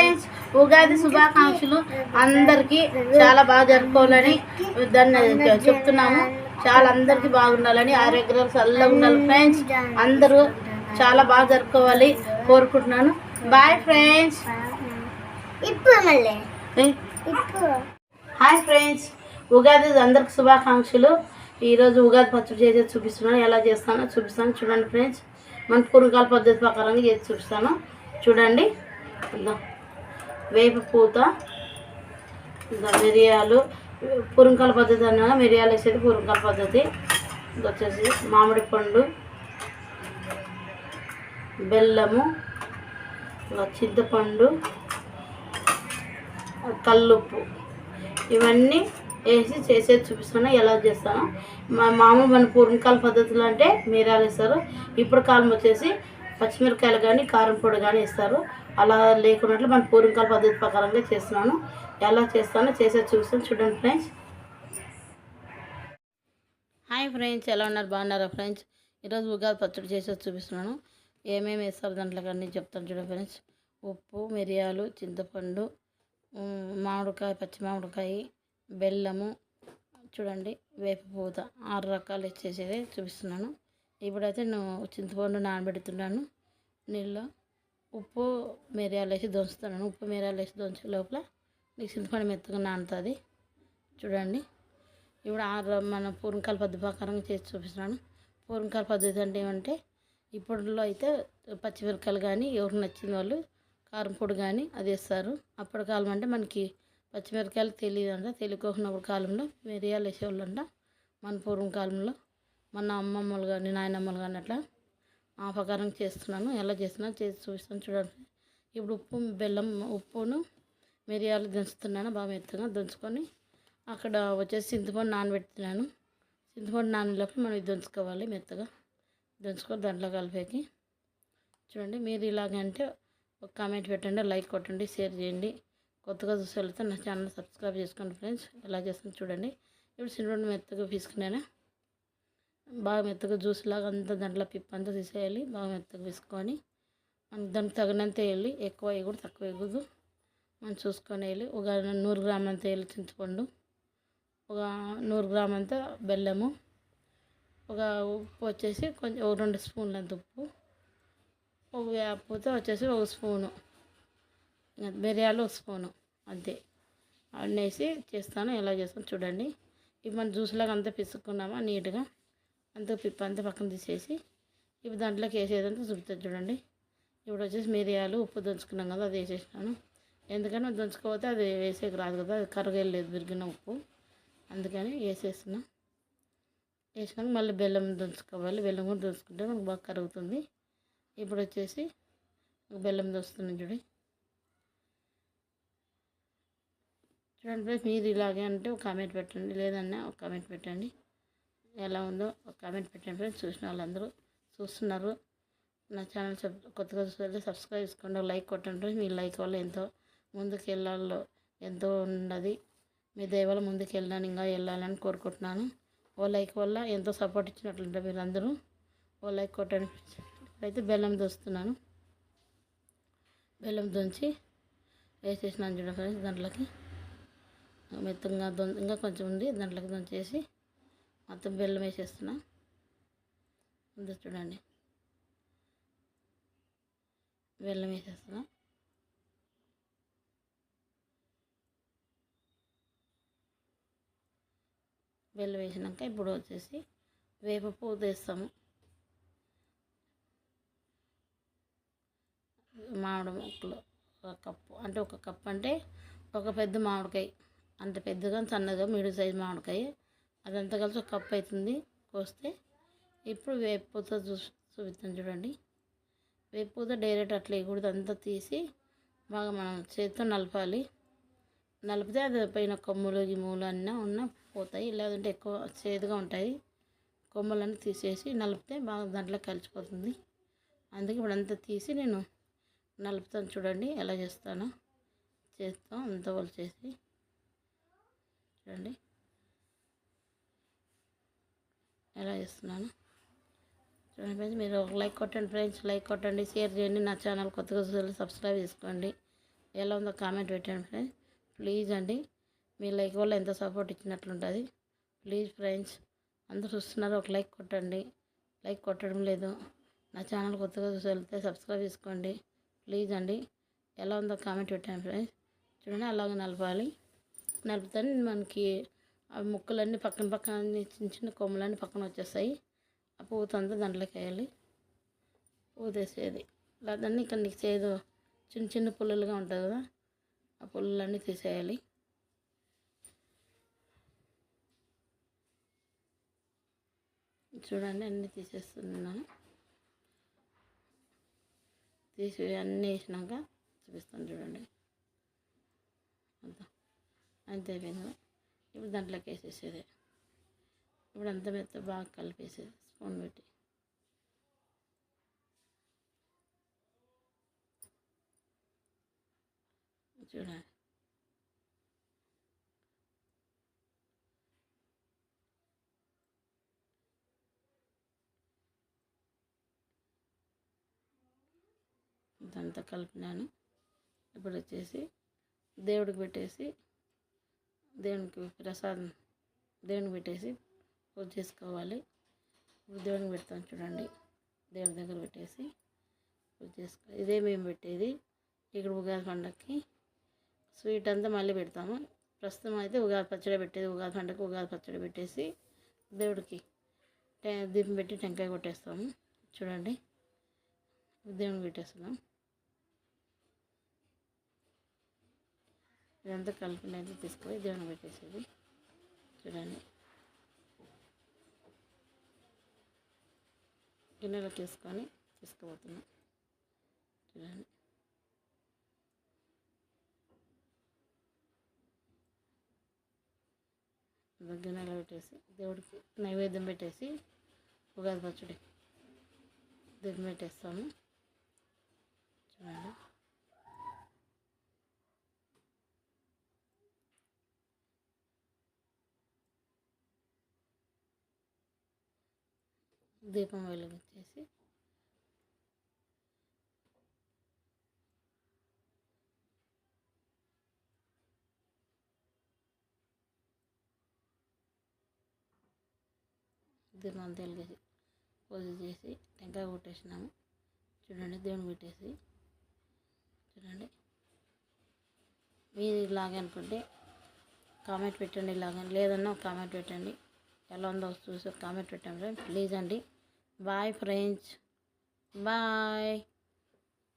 Friends Ugadi శుభాకాంక్షలు అందరికీ చాలా బాగా జరుపుకోవాలని దాన్ని చెప్తున్నాము. చాలా అందరికీ బాగుండాలని ఆరోగ్యాలు చల్లగా ఉండాలి ఫ్రెండ్స్ అందరూ చాలా బాగా జరుపుకోవాలి కోరుకుంటున్నాను. Bye friends. Hi friends. Ugadi అందరికి శుభాకాంక్షలు. ఈరోజు ఉగాది పచ్చడి చేసేది చూపిస్తున్నాను. ఎలా చేస్తానో చూపిస్తాను. చూడండి ఫ్రెండ్స్. మన పూర్వకాల పద్ధతి ప్రకారంగా చేసి చూపిస్తాను. చూడండి. వేప పూత ఇంకా మిరియాలు పురుంకాల పద్ధతి అన్నా మిరియాలు వేసేది పురుంకాల పద్ధతి. వచ్చేసి మామిడి పండు బెల్లము ఇంకా చింతపండు కల్లుప్పు. ఇవన్నీ వేసి చేసేది చూపిస్తాను ఎలా చేస్తాను. మా మామూలు మన పూర్వకాల పద్ధతులు అంటే మిరియాలు ఇస్తారు ఇప్పుడు కాలం వచ్చేసి పచ్చిమిరకాయలు కానీ కారం పొడి కానీ ఇస్తారు అలా లేకున్నట్లు మన పూర్వకాల పద్ధతి ప్రకారంగా చేస్తున్నాను. ఎలా చేస్తానో చేసేది చూపిస్తాను. చూడండి ఫ్రెండ్స్. హాయ్ ఫ్రెండ్స్ ఎలా ఉన్నారు? బాగున్నారా ఫ్రెండ్స్? ఈరోజు ఉగాది పచ్చడి చేసేది చూపిస్తున్నాను. ఏమేమి వేస్తారు? దాంట్లో కానీ చెప్తాను చూడండి ఫ్రెండ్స్. ఉప్పు మిరియాలు చింతపండు మామిడికాయ పచ్చి మామిడికాయ బెల్లము చూడండి వేప పూత ఆరు రకాలు ఇచ్చేసేది చూపిస్తున్నాను. ఇప్పుడైతే నేను చింతపండు నానబెడుతున్నాను. నీళ్ళు ఉప్పు మిరియాలు వేసి దంచుతున్నాను ఉప్పు మిరియాలు వేసి దంచే లోపల నీకు చింతపండు మెత్తగా నానుతుంది. చూడండి. ఇప్పుడు ఆరు మన పూర్వకాల పద్ధతి ప్రకారంగా చేసి చూపిస్తున్నాను. పూర్వకాల పద్ధతి అంటే ఏమంటే ఇప్పట్లో అయితే పచ్చిమిరకాయలు కానీ ఎవరికి నచ్చిన వాళ్ళు కారం పొడి కానీ అది వేస్తారు. అప్పటి కాలం అంటే మనకి పచ్చిమిరకాయలు తెలియదు అంట తెలియకోకున్నప్పుడు కాలంలో మిరియాలు వేసేవాళ్ళు అంట మన పూర్వం కాలంలో మన అమ్మమ్మలు కానీ నాయనమ్మలు కానీ అట్లా ఆపకారం చేస్తున్నాను. ఎలా చేస్తున్నా చేసి చూస్తాను చూడండి. ఇప్పుడు ఉప్పు బెల్లం ఉప్పును మిరియాలు దంచుతున్నాను. బాగా మెత్తగా దంచుకొని అక్కడ వచ్చేసి చింతపండు నానబెడుతున్నాను. చింతపండు నానలోపు మనం ఇది దంచుకోవాలి మెత్తగా. దంచుకొని దాంట్లో కలిపేకి. చూడండి మీరు ఇలాగంటే ఒక కామెంట్ పెట్టండి లైక్ కొట్టండి షేర్ చేయండి. కొత్తగా చూసే వెళ్తే నా ఛానల్ సబ్స్క్రైబ్ చేసుకోండి ఫ్రెండ్స్. ఎలా చేస్తాను చూడండి. ఇప్పుడు చింతపండు మెత్తగా తీసుకున్నాను బాగా మెత్తగా జ్యూస్ లాగా అంతా దాంట్లో పిప్ అంతా తీసేయాలి. బాగా మెత్తగా తీసుకొని దానికి తగినంత వేయాలి. ఎక్కువ వేయకూడదు తక్కువ వేయకూడదు. మనం చూసుకొని వేయాలి. ఒక నూరు గ్రాములు అంత వేయాలి చింతపండు. ఒక నూరు గ్రామ్ అంత బెల్లము. ఒక ఉప్పు వచ్చేసి కొంచెం ఒక రెండు స్పూన్లు ఉప్పు. ఒక వేపూత వచ్చేసి ఒక స్పూను. మిరియాలు ఒక స్పూను. అంతే. అవన్నీ వేసి చేస్తాను. ఎలా చేస్తాను చూడండి. ఇప్పుడు మనం జ్యూస్లాగా అంతా పిసుక్కున్నామా నీట్గా. అంతా పిప్ప అంతా పక్కన తీసేసి ఇప్పుడు దాంట్లోకి వేసేదంతా చూపుతుంది చూడండి. ఇప్పుడు వచ్చేసి మిరియాలు ఉప్పు దంచుకున్నాం కదా అది వేసేసినాను. ఎందుకంటే దంచుకోకపోతే అది వేసేకి రాదు కదా అది కరగలేదు విరిగిన ఉప్పు. అందుకని వేసేస్తున్నా. వేసినాక మళ్ళీ బెల్లం దంచుకోవాలి. బెల్లం కూడా దంచుకుంటే మనకు బాగా కరుగుతుంది. ఇప్పుడు వచ్చేసి బెల్లం దోస్తున్నాను చూడి. చూడండి మీరు ఇలాగే అంటే ఒక కామెంట్ పెట్టండి. లేదన్నా ఒక కామెంట్ పెట్టండి. ఎలా ఉందో కామెంట్ పెట్టండి ఫ్రెండ్స్ చూసిన వాళ్ళందరూ చూస్తున్నారు. నా ఛానల్ సబ్ కొత్తగా చూస్తే సబ్స్క్రైబ్ చేసుకోండి లైక్ కొట్టండి మీ లైక్ వల్ల ఎంతో ముందుకు వెళ్ళాలో ఎంతో ఉన్నది. మీ దయవల్ల ముందుకు వెళ్ళాను ఇంకా వెళ్ళాలని కోరుకుంటున్నాను. ఓ లైక్ వల్ల ఎంతో సపోర్ట్ ఇచ్చినట్లుంటే మీరు అందరూ ఓ లైక్ కొట్టండి అయితే బెల్లం దోస్తున్నాను. బెల్లం దొంచి వేసేసినాను చూడండి ఫ్రెండ్స్ దాంట్లోకి మెత్తగా దొ ఇంకా కొంచెం ఉంది. దాంట్లోకి దొంచేసి మొత్తం బెల్లం వేసేస్తున్నా. ముందు చూడండి. బెల్లం వేసేస్తున్నా. బెల్లం వేసినాక ఇప్పుడు వచ్చేసి వేప పువ్వు వేస్తాము మామిడి ముక్కలు ఒక కప్పు అంటే ఒక కప్పు అంటే ఒక పెద్ద మామిడికాయ అంత పెద్దగా సన్నగా మీడియం సైజ్ మామిడికాయ అదంతా కలిసి ఒక కప్పు అవుతుంది. కోస్తే ఇప్పుడు వేపూత చూ చూపిస్తాను చూడండి. వేపూత డైరెక్ట్ అట్లా వేయకూడదు. అంతా తీసి బాగా మనం చేతితో నలపాలి. నలిపితే అది పైన కొమ్ములు గిమ్ములు అన్నీ ఉన్న పోతాయి. లేదంటే ఎక్కువ చేదుగా ఉంటాయి. కొమ్మలన్నీ తీసేసి నలిపితే బాగా దాంట్లో కలిసిపోతుంది. అందుకే ఇప్పుడు అంతా తీసి నేను నలుపుతాను చూడండి ఎలా చేస్తానో. చేస్తాం అంత వాళ్ళు చేసి చూడండి. ఎలా చేస్తున్నాను? చూడండి ఫ్రెండ్స్ మీరు ఒక లైక్ కొట్టండి ఫ్రెండ్స్ లైక్ కొట్టండి షేర్ చేయండి. నా ఛానల్ కొత్తగా చూసి సబ్స్క్రైబ్ చేసుకోండి. ఎలా ఉందో కామెంట్ పెట్టండి ఫ్రెండ్స్. ప్లీజ్ అండి మీ లైక్ వల్ల ఎంత సపోర్ట్ ఇచ్చినట్లుంటుంది. ప్లీజ్ ఫ్రెండ్స్ అందరూ చూస్తున్నారు ఒక లైక్ కొట్టండి. లైక్ కొట్టడం లేదు. నా ఛానల్ కొత్తగా చూసి వెళ్తే సబ్స్క్రైబ్ చేసుకోండి. ప్లీజ్ అండి ఎలా ఉందో కామెంట్ పెట్టండి ఫ్రెండ్స్. చూడండి అలాగే నలపాలి. నలిపితే మనకి ఆ ముక్కలన్నీ పక్కన పక్కన చిన్న చిన్న కొమ్మలన్నీ పక్కన వచ్చేస్తాయి. ఆ పూతంతా దాంట్లోకి వేయాలి. పూతేసేది దాన్ని ఇక్కడ నీకు చేదు చిన్న చిన్న పుల్లలుగా ఉంటుంది కదా ఆ పుల్లలన్నీ తీసేయాలి. చూడండి అన్నీ తీసేస్తున్నాను. తీసి అన్నీ వేసినాక చూపిస్తాను చూడండి. అంతా. అంతే అయిపోయింది ఇప్పుడు దాంట్లోకి వేసేసేది. ఇప్పుడు అంతా మెత్త బాగా కలిపేసేది స్పూన్ పెట్టి. చూడండి ఇదంతా కలిపినాను. ఇప్పుడు వచ్చేసి దేవుడికి పెట్టేసి దేవునికి ప్రసాదం దేవునికి పెట్టేసి పూజ చేసుకోవాలి. ఇప్పుడు దేవునికి పెడతాం చూడండి. దేవుడి దగ్గర పెట్టేసి పూజ చేసుకో ఇదే మేము పెట్టేది. ఇక్కడ ఉగాది పండగకి స్వీట్ అంతా మళ్ళీ పెడతాము. ప్రస్తుతం అయితే ఉగాది పచ్చడి పెట్టేది. ఉగాది పండగకి ఉగాది పచ్చడి పెట్టేసి దేవుడికి దీపం పెట్టి టెంకాయ కొట్టేస్తాము. చూడండి. దేవునికి పెట్టేస్తున్నాం. ఇదంతా కలుపుకుని అయితే తీసుకుపోయి దేవుని పెట్టేసేది? చూడండి. గిన్నెలో తీసుకొని తీసుకుపోతున్నాం. చూడండి. గిన్నెలో పెట్టేసి దేవుడికి నైవేద్యం పెట్టేసి ఉగాది పచ్చడి. దీపం పెట్టేస్తాము చూడండి దీపం వెలిగించేసి దీపం తెలిగేసి పూజ చేసి టెంకాయ కొట్టేసినాము. చూడండి దేవుని పెట్టేసి చూడండి. మీరు ఇలాగే అనుకుంటే కామెంట్ పెట్టండి ఇలాగని లేదన్నా ఒక కామెంట్ పెట్టండి. ఎలా ఉందో చూసి కామెంట్ పెట్టండి ప్లీజ్ అండి. Bye friends bye